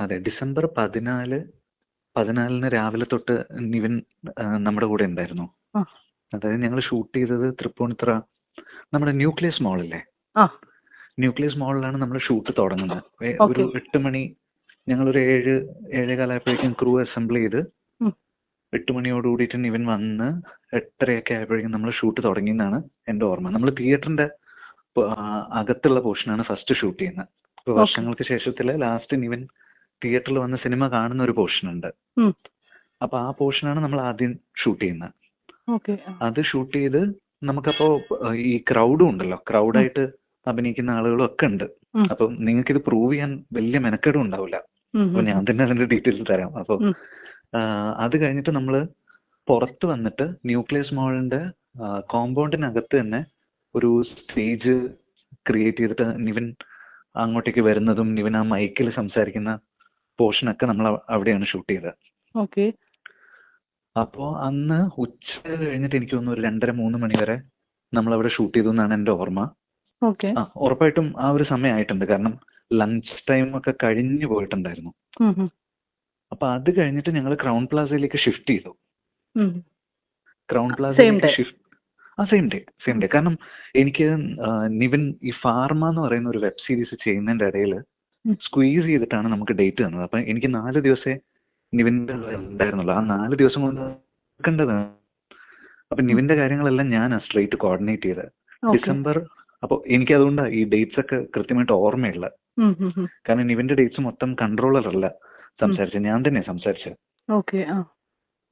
അതെ ഡിസംബർ പതിനാല് പതിനാലിന് രാവിലെ തൊട്ട് നിവിൻ നമ്മുടെ കൂടെ ഉണ്ടായിരുന്നു. അതായത് ഞങ്ങൾ ഷൂട്ട് ചെയ്തത് തൃപ്പൂണിത്തുറ നമ്മുടെ ന്യൂക്ലിയസ് മോളില്ലേ ന്യൂക്ലിയസ് മോളിലാണ് നമ്മൾ ഷൂട്ട് തുടങ്ങുന്നത്. ഒരു എട്ട് മണി ഞങ്ങളൊരു ഏഴ് ഏഴേകാലായപ്പോഴേക്കും ക്രൂ അസംബിൾ ചെയ്ത്. എട്ട് മണിയോട് കൂടിയിട്ട് നിവിൻ വന്ന് എട്ടരയൊക്കെ ആയപ്പോഴേക്കും നമ്മൾ ഷൂട്ട് തുടങ്ങിയെന്നാണ് എന്റെ ഓർമ്മ നമ്മൾ തിയേറ്ററിന്റെ അകത്തുള്ള പോർഷനാണ് ഫസ്റ്റ് ഷൂട്ട് ചെയ്യുന്നത്. വർഷങ്ങൾക്ക് ശേഷത്തിൽ ലാസ്റ്റ് നിവിൻ തിയേറ്ററിൽ വന്ന് സിനിമ കാണുന്ന ഒരു പോർഷൻ ഉണ്ട്. അപ്പൊ ആ പോർഷനാണ് നമ്മൾ ആദ്യം ഷൂട്ട് ചെയ്യുന്നത്. അത് ഷൂട്ട് ചെയ്ത് നമുക്കപ്പോ ഈ ക്രൗഡും ഉണ്ടല്ലോ. ക്രൗഡായിട്ട് അഭിനയിക്കുന്ന ആളുകളും ഒക്കെ ഉണ്ട്. അപ്പം നിങ്ങൾക്ക് ഇത് പ്രൂവ് ചെയ്യാൻ വലിയ മെനക്കേടും ഉണ്ടാവില്ല. അപ്പൊ ഞാൻ തന്നെ അതിന്റെ ഡീറ്റെയിൽസ് തരാം. അപ്പൊ അത് കഴിഞ്ഞിട്ട് നമ്മൾ പുറത്ത് വന്നിട്ട് ന്യൂക്ലിയസ് മോളിന്റെ കോമ്പൗണ്ടിനകത്ത് തന്നെ ഒരു സ്റ്റേജ് ക്രിയേറ്റ് ചെയ്തിട്ട് നിവിൻ അങ്ങോട്ടേക്ക് വരുന്നതും നിവിൻ ആ മൈക്കിൽ സംസാരിക്കുന്ന പോർഷനൊക്കെ നമ്മൾ അവിടെയാണ് ഷൂട്ട് ചെയ്തത്. ഓക്കെ. അപ്പോ അന്ന് ഉച്ച കഴിഞ്ഞിട്ട് എനിക്ക് തോന്നുന്നു ഒരു രണ്ടര മൂന്ന് മണി വരെ നമ്മൾ അവിടെ ഷൂട്ട് ചെയ്തു എന്നാണ് എന്റെ ഓർമ്മ. ഓക്കെ. ആ ഉറപ്പായിട്ടും ആ ഒരു സമയമായിട്ടുണ്ട്. കാരണം ലഞ്ച് ടൈം ഒക്കെ കഴിഞ്ഞു പോയിട്ടുണ്ടായിരുന്നു. അപ്പൊ അത് കഴിഞ്ഞിട്ട് ഞങ്ങൾ ക്രൗൺ പ്ലാസയിലേക്ക് ഷിഫ്റ്റ് ചെയ്തു. ക്രൗൺ പ്ലാസയിലേക്ക് ഷിഫ്റ്റ് ആ സെയിം ഡേ സെയിം ഡേ കാരണം എനിക്ക് നിവിൻ ഈ ഫാർമ എന്ന് പറയുന്ന ഒരു വെബ് സീരീസ് ചെയ്യുന്നതിന്റെ ഇടയിൽ. സ്ക്വീസ് ചെയ്തിട്ടാണ് നമുക്ക് ഡേറ്റ് തന്നത്. അപ്പൊ എനിക്ക് നാല് ദിവസേ നിവിന്റെ ഉണ്ടായിരുന്നുള്ളൂ. ആ നാല് ദിവസം കൊണ്ട് നിൽക്കേണ്ടതാണ് അപ്പൊ നിവിന്റെ കാര്യങ്ങളെല്ലാം ഞാൻ സ്ട്രേറ്റ് കോർഡിനേറ്റ് ചെയ്ത്. ഡിസംബർ അപ്പൊ എനിക്ക് അതുകൊണ്ട് ഈ ഡേറ്റ്സ് ഒക്കെ കൃത്യമായിട്ട് ഓർമ്മയുള്ള കാരണം നിവിന്റെ ഡേറ്റ്സ് മൊത്തം കൺട്രോളർ അല്ല സംസാരിച്ചത് ഞാൻ തന്നെ സംസാരിച്ചത് ഓക്കെ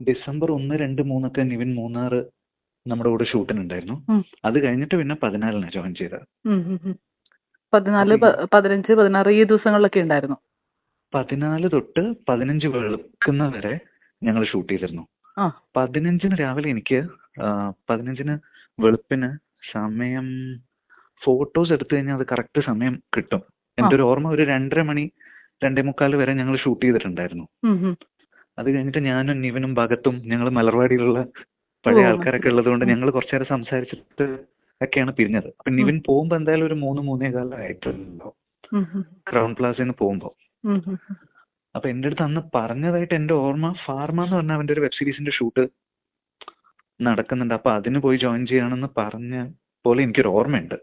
ഡിസംബർ ഒന്ന് രണ്ട് മൂന്നൊക്കെ നിവിൻ മൂന്നാറ് നമ്മുടെ കൂടെ ഷൂട്ടിനുണ്ടായിരുന്നു. അത് കഴിഞ്ഞിട്ട് പിന്നെ പതിനാലിനാണ് ജോയിൻ ചെയ്തത്. പതിനാല് പതിനഞ്ച്. പതിനാറ് ഈ ദിവസങ്ങളിലൊക്കെ ഉണ്ടായിരുന്നു. പതിനാല് തൊട്ട് പതിനഞ്ച് വെളുക്കുന്ന വരെ ഞങ്ങൾ ഷൂട്ട് ചെയ്തിരുന്നു. പതിനഞ്ചിന് രാവിലെ എനിക്ക് പതിനഞ്ചിന് വെളുപ്പിന് സമയം ഫോട്ടോസ് എടുത്തു കഴിഞ്ഞാൽ അത് കറക്റ്റ് സമയം കിട്ടും. എന്റെ ഒരു ഓർമ്മ ഒരു രണ്ടര മണി രണ്ടേ മുക്കാൽ വരെ ഞങ്ങൾ ഷൂട്ട് ചെയ്തിട്ടുണ്ടായിരുന്നു. അത് കഴിഞ്ഞിട്ട് ഞാനും നിവിനും ഭഗത്തും ഞങ്ങൾ മലർവാടിയിലുള്ള പഴയ ആൾക്കാരൊക്കെ ആൾക്കാരൊക്കെ ഉള്ളതുകൊണ്ട് ഞങ്ങൾ കുറച്ചു നേരം സംസാരിച്ചിട്ട് ഒക്കെയാണ് പിരിഞ്ഞത്. അപ്പൊ നിവിൻ പോകുമ്പോ എന്തായാലും ഒരു മൂന്ന് മൂന്നേ കാലം ആയിട്ടുണ്ടോ ഉം, ഉം. ക്രൗൺ പ്ലാസയിൽ നിന്ന് പോകുമ്പോ. അപ്പൊ എന്റെ അടുത്ത് അന്ന് പറഞ്ഞതായിട്ട് എന്റെ ഓർമ്മ ഫാർമ എന്ന് പറഞ്ഞ അവന്റെ ഒരു വെബ് സീരീസിന്റെ ഷൂട്ട് നടക്കുന്നുണ്ട്. അപ്പൊ അതിന് പോയി ജോയിൻ ചെയ്യണമെന്ന് പറഞ്ഞ പോലെ എനിക്കൊരു ഓർമ്മയുണ്ട്.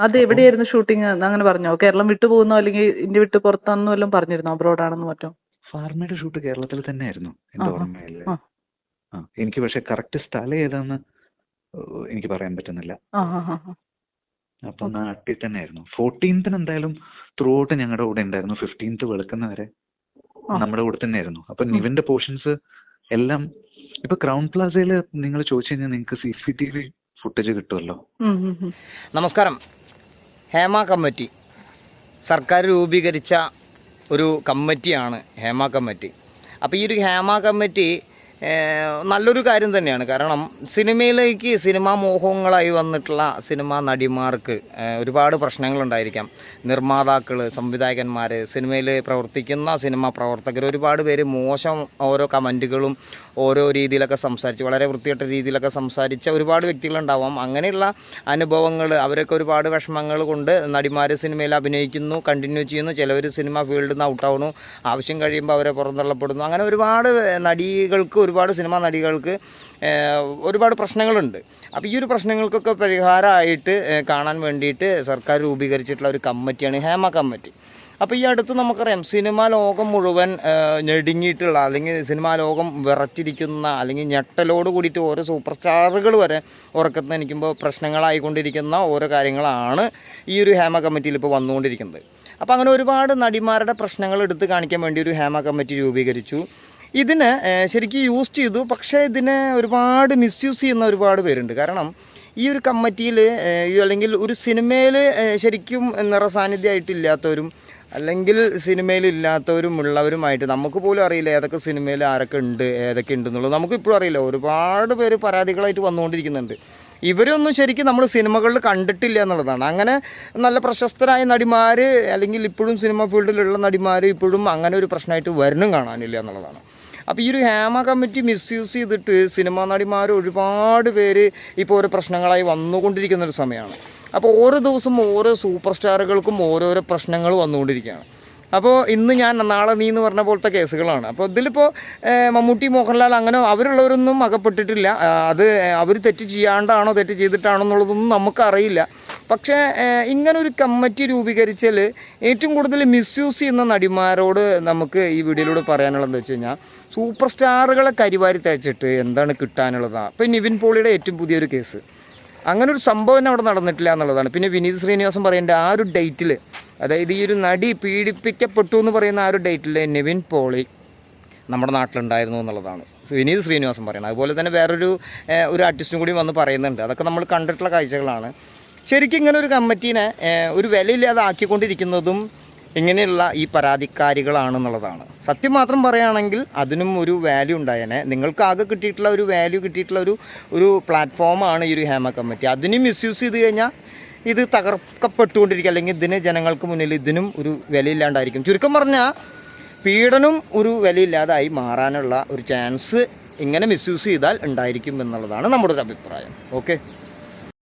അത് എവിടെയായിരുന്നു ഷൂട്ടിംഗ് അങ്ങനെ പറഞ്ഞോ? കേരളം വിട്ടു പോകുന്നോ? അല്ലെങ്കിൽ ഇന്ത്യ വിട്ട് പുറത്താണെന്നോ വല്ലതും പറഞ്ഞിരുന്നോ? അബ്രോഡ് ആണെന്ന് മറ്റോ? ഫാർമയുടെ ഷൂട്ട് കേരളത്തിൽ തന്നെയായിരുന്നു എന്റെ. ഓർമ്മയിൽ. എനിക്ക് പക്ഷെ കറക്റ്റ് സ്ഥലം ഏതാന്ന് എനിക്ക് പറയാൻ പറ്റുന്നില്ല. അപ്പൊ നാട്ടിൽ തന്നെയായിരുന്നു. ഫോർട്ടീൻത്തിന് എന്തായാലും ത്രൂ ഔട്ട് ഞങ്ങളുടെ കൂടെ ഉണ്ടായിരുന്നു. ഫിഫ്റ്റീൻത്ത് വെളുക്കുന്ന വരെ. നമ്മുടെ കൂടെ തന്നെയായിരുന്നു. അപ്പൊ നിവിന്റെ പോർഷൻസ് എല്ലാം ഇപ്പൊ ക്രൗൺ പ്ലാസയിൽ നിങ്ങൾ ചോദിച്ചു കഴിഞ്ഞാൽ നിങ്ങൾക്ക് C C T V footage കിട്ടുമല്ലോ. നമസ്കാരം. ഹേമ കമ്മിറ്റി. സർക്കാർ രൂപീകരിച്ച ഒരു കമ്മിറ്റിയാണ് ഹേമ കമ്മിറ്റി. അപ്പോൾ ഈ ഒരു ഹേമ കമ്മിറ്റി നല്ലൊരു കാര്യം തന്നെയാണ്. കാരണം സിനിമയിലേക്ക് സിനിമാ മോഹങ്ങളായി വന്നിട്ടുള്ള സിനിമാ നടിമാർക്ക് ഒരുപാട് പ്രശ്നങ്ങളുണ്ടായിരിക്കാം. നിർമ്മാതാക്കൾ സംവിധായകന്മാർ സിനിമയിൽ പ്രവർത്തിക്കുന്ന സിനിമാ പ്രവർത്തകർ ഒരുപാട് പേര് മോശം ഓരോ കമന്റുകളും ഓരോ രീതിയിലൊക്കെ സംസാരിച്ച് വളരെ വൃത്തികെട്ട രീതിയിലൊക്കെ സംസാരിച്ച ഒരുപാട് വ്യക്തികളുണ്ടാവാം. അങ്ങനെയുള്ള അനുഭവങ്ങൾ അവരൊക്കെ ഒരുപാട് വിഷമങ്ങൾ കൊണ്ട് നടിമാർ സിനിമയിൽ അഭിനയിക്കുന്നു കണ്ടിന്യൂ ചെയ്യുന്നു. ചിലവർ സിനിമ ഫീൽഡിൽ നിന്ന് ഔട്ടാവുന്നു. ആവശ്യം കഴിയുമ്പോൾ അവരെ പുറന്തള്ളപ്പെടുന്നു. അങ്ങനെ ഒരുപാട് നടികൾക്ക് ഒരുപാട് സിനിമാ നടികൾക്ക് ഒരുപാട് പ്രശ്നങ്ങളുണ്ട്. അപ്പോൾ ഈ ഒരു പ്രശ്നങ്ങൾക്കൊക്കെ പരിഹാരമായിട്ട് കാണാൻ വേണ്ടിയിട്ട് സർക്കാർ രൂപീകരിച്ചിട്ടുള്ള ഒരു കമ്മിറ്റിയാണ് ഹേമ കമ്മിറ്റി. അപ്പോൾ ഈ അടുത്ത് നമുക്കറിയാം സിനിമാ ലോകം മുഴുവൻ ഞെടുങ്ങിയിട്ടുള്ള അല്ലെങ്കിൽ സിനിമാ ലോകം വിറച്ചിരിക്കുന്ന അല്ലെങ്കിൽ ഞെട്ടലോട് കൂടിയിട്ട് ഓരോ സൂപ്പർ സ്റ്റാറുകൾ വരെ ഉറക്കത്ത് നിൽക്കുമ്പോൾ പ്രശ്നങ്ങളായിക്കൊണ്ടിരിക്കുന്ന ഓരോ കാര്യങ്ങളാണ് ഈ ഒരു ഹേമ കമ്മിറ്റിയിൽ ഇപ്പോൾ വന്നുകൊണ്ടിരിക്കുന്നത്. അപ്പോൾ അങ്ങനെ ഒരുപാട് നടിമാരുടെ പ്രശ്നങ്ങൾ എടുത്ത് കാണിക്കാൻ വേണ്ടി ഒരു ഹേമ കമ്മിറ്റി രൂപീകരിച്ചു. ഇതിന് ശരിക്കും യൂസ് ചെയ്തു. പക്ഷേ ഇതിനെ ഒരുപാട് മിസ്യൂസ് ചെയ്യുന്ന ഒരുപാട് പേരുണ്ട്. കാരണം ഈ ഒരു കമ്മിറ്റിയിൽ അല്ലെങ്കിൽ ഒരു സിനിമയിൽ ശരിക്കും നിറസാന്നിധ്യമായിട്ടില്ലാത്തവരും അല്ലെങ്കിൽ സിനിമയിൽ ഇല്ലാത്തവരും ഉള്ളവരുമായിട്ട് നമുക്ക് പോലും അറിയില്ല ഏതൊക്കെ സിനിമയിൽ ആരൊക്കെ ഉണ്ട് ഏതൊക്കെ ഉണ്ടെന്നുള്ളത്. നമുക്ക് ഇപ്പോഴും അറിയില്ല. ഒരുപാട് പേര് പരാതികളായിട്ട് വന്നുകൊണ്ടിരിക്കുന്നുണ്ട്. ഇവരൊന്നും ശരിക്കും നമ്മൾ സിനിമകളിൽ കണ്ടിട്ടില്ല എന്നുള്ളതാണ്. അങ്ങനെ നല്ല പ്രശസ്തരായ നടിമാർ അല്ലെങ്കിൽ ഇപ്പോഴും സിനിമ ഫീൽഡിലുള്ള നടിമാർ ഇപ്പോഴും അങ്ങനെ ഒരു പ്രശ്നമായിട്ട് വരണം കാണാനില്ല എന്നുള്ളതാണ്. അപ്പോൾ ഈ ഒരു ഹേമ കമ്മിറ്റി മിസ്യൂസ് ചെയ്തിട്ട് സിനിമാ നടിമാർ ഒരുപാട് പേര് ഇപ്പോൾ ഓരോ പ്രശ്നങ്ങളായി വന്നുകൊണ്ടിരിക്കുന്ന ഒരു സമയമാണ്. അപ്പോൾ ഓരോ ദിവസം ഓരോ സൂപ്പർ സ്റ്റാറുകൾക്കും ഓരോരോ പ്രശ്നങ്ങൾ വന്നുകൊണ്ടിരിക്കുകയാണ്. അപ്പോൾ ഇന്ന് ഞാൻ നാളെ നീ എന്ന് പറഞ്ഞ പോലത്തെ കേസുകളാണ്. അപ്പോൾ ഇതിലിപ്പോൾ മമ്മൂട്ടി മോഹൻലാൽ അങ്ങനെ അവരുള്ളവരൊന്നും അകപ്പെട്ടിട്ടില്ല. അത് അവർ തെറ്റ് ചെയ്യാണ്ടാണോ തെറ്റ് ചെയ്തിട്ടാണോ എന്നുള്ളതൊന്നും നമുക്കറിയില്ല. പക്ഷേ ഇങ്ങനെ ഇങ്ങനൊരു കമ്മിറ്റി രൂപീകരിച്ചാൽ ഏറ്റവും കൂടുതൽ മിസ്യൂസ് ചെയ്യുന്ന നടിമാരോട് നമുക്ക് ഈ വീഡിയോയിലൂടെ പറയാനുള്ളതെന്ന് വെച്ച് കഴിഞ്ഞാൽ സൂപ്പർ സ്റ്റാറുകളെ കരിവാരി തേച്ചിട്ട് എന്താണ് കിട്ടാനുള്ളതാണ് ഇപ്പം നിവിൻ പോളിയുടെ ഏറ്റവും പുതിയൊരു കേസ് അങ്ങനെ ഒരു സംഭവം തന്നെ അവിടെ നടന്നിട്ടില്ല എന്നുള്ളതാണ്. പിന്നെ വിനീത് ശ്രീനിവാസൻ പറയേണ്ട ആ ഒരു ഡേറ്റിൽ അതായത് ഈ ഒരു നടി പീഡിപ്പിക്കപ്പെട്ടു എന്ന് പറയുന്ന ആ ഒരു ഡേറ്റിൽ നിവിൻ പോളി നമ്മുടെ നാട്ടിലുണ്ടായിരുന്നു എന്നുള്ളതാണ്. വിനീത് ശ്രീനിവാസൻ പറയുന്നത് അതുപോലെ തന്നെ വേറൊരു ഒരു ആർട്ടിസ്റ്റും കൂടി വന്ന് പറയുന്നുണ്ട്. അതൊക്കെ നമ്മൾ കണ്ടിട്ടുള്ള കാഴ്ചകളാണ്. ശരിക്കും ഇങ്ങനെ ഒരു കമ്മിറ്റീനെ ഒരു വിലയില്ലാതെ ആക്കിക്കൊണ്ടിരിക്കുന്നതും ഇങ്ങനെയുള്ള ഈ പരാതിക്കാരികളാണെന്നുള്ളതാണ്. സത്യം മാത്രം പറയുകയാണെങ്കിൽ അതിനും ഒരു വാല്യൂ ഉണ്ടായേനെ. നിങ്ങൾക്ക് ആകെ കിട്ടിയിട്ടുള്ള ഒരു വാല്യൂ കിട്ടിയിട്ടുള്ള ഒരു ഒരു പ്ലാറ്റ്ഫോമാണ് ഈ ഒരു ഹേമ കമ്മിറ്റി. അതിനും മിസ്യൂസ് ചെയ്ത് കഴിഞ്ഞാൽ ഇത് തകർക്കപ്പെട്ടുകൊണ്ടിരിക്കുക അല്ലെങ്കിൽ ഇതിന് ജനങ്ങൾക്ക് മുന്നിൽ ഇതിനും ഒരു വിലയില്ലാണ്ടായിരിക്കും. ചുരുക്കം പറഞ്ഞാൽ പീഡനം ഒരു വിലയില്ലാതായി മാറാനുള്ള ഒരു ചാൻസ് ഇങ്ങനെ മിസ്യൂസ് ചെയ്താൽ ഉണ്ടായിരിക്കും എന്നുള്ളതാണ് നമ്മുടെ ഒരു അഭിപ്രായം. ഓക്കെ